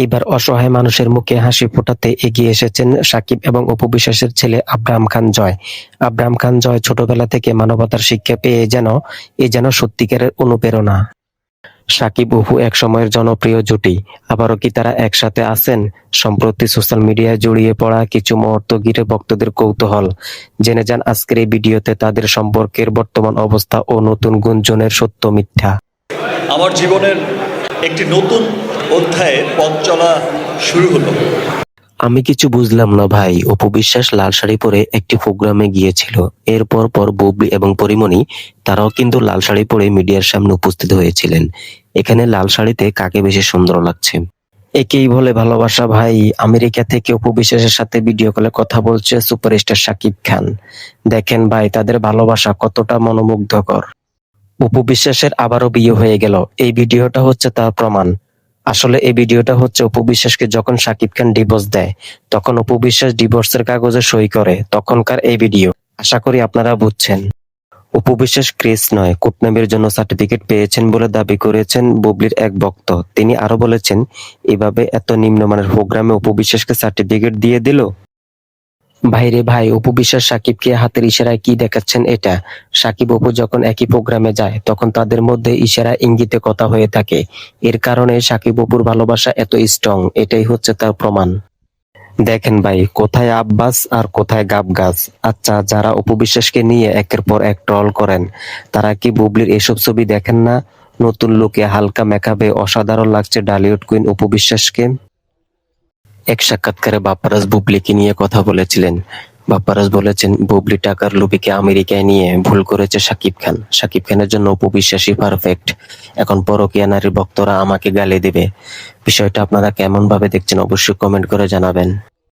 এইবার অসহায় মানুষের মুখে হাসি ফোটাতে এগিয়ে এসেছেন সাকিব এবং অপু বিশ্বাসের ছেলে আব্রাহাম খান জয়। আব্রাহাম খান জয় ছোটবেলা থেকে মানবতার শিক্ষা পেয়ে যেন এ যেন সত্যিকারের অনুপ্রেরণা। সাকিব অপু এক সময়ের জনপ্রিয় জুটি। আবারও কি তারা একসাথে আছেন? সম্প্রতি সোশ্যাল মিডিয়ায় জড়িয়ে পড়া কিছু মুহূর্ত ঘিরে ভক্তদের কৌতূহল। জেনে যান আজকের এই ভিডিওতে তাদের সম্পর্কের বর্তমান অবস্থা ও নতুন গুঞ্জনের সত্য মিথ্যা। আমার জীবনের একটি নতুন অধ্যায়ে পথ চলা শুরু হলো। আমি কিছু বুঝলাম না ভাই অপু বিশ্বাস লাল শাড়ি পরে একটি প্রোগ্রামে গিয়েছিল। এরপর পর বুবলি এবং পরিমণি তারাও কিন্তু লাল শাড়ি পরে মিডিয়ার সামনে উপস্থিত হয়েছিলেন। এখানে লাল শাড়িতে কাকে বেশি সুন্দর লাগছে? একেই বলে ভালোবাসা ভাই। আমেরিকা থেকে অপু বিশ্বাসের সাথে ভিডিও কলে কথা বলছে সুপারস্টার শাকিব খান। দেখেন ভাই তাদের ভালোবাসা কতটা মনোমুগ্ধকর। অপু বিশ্বাসের আবারও বিয়ে হয়ে গেল। এই ভিডিওটা হচ্ছে তার প্রমাণ। আসলে এই ভিডিওটা হচ্ছে অপু বিশ্বাসকে যখন সাকিব খান ডিভোর্স দেয়, তখন অপু বিশ্বাস ডিভোর্সের কাগজে সই করে তখনকার এই ভিডিও। আশা করি আপনারা বুঝছেন। অপু বিশ্বাস ক্রেস নয় কুটনামের জন্য সার্টিফিকেট পেয়েছেন বলে দাবি করেছেন বুবলির এক বক্ত তিনি আরও বলেছেন, এভাবে এত নিম্নমানের প্রোগ্রামে অপু বিশ্বাসকে সার্টিফিকেট দিয়ে দিল? ভাইরে ভাই, অপু বিশ্বাস সাকিবকে হাতের ইশারায় কি দেখাচ্ছেন এটা? সাকিব অপু যখন একই প্রোগ্রামে যায়, তখন তাদের মধ্যে ইশারা ইঙ্গিতে কথা হয়ে থাকে। এর কারণে সাকিব অপুর ভালোবাসা এত স্ট্রং এটাই হচ্ছে তার প্রমাণ। দেখেন ভাই, কোথায় আব্বাস আর কোথায় গাব গাছ আচ্ছা যারা অপু বিশ্বাসকে নিয়ে একের পর এক ট্রল করেন, তারা কি বুবলির এসব ছবি দেখেন না? নতুন লুকে হালকা মেকআপে অসাধারণ লাগছে ডালিউড কুইন অপু বিশ্বাসকে। এক সাক্ষাৎকারে বাপ্পারাজ বুবলিকে নিয়ে কথা বলেছিলেন। বাপ্পারাজ বলেছেন, বুবলি টাকার লুবিকে আমেরিকায় নিয়ে ভুল করেছে সাকিব খান। সাকিব খানের জন্য উপবিশ্বাসী পারফেক্ট এখন পরকীয়া নারীর ভক্তরা আমাকে গালি দেবে। বিষয়টা আপনারা কেমন ভাবে দেখছেন অবশ্যই কমেন্ট করে জানাবেন।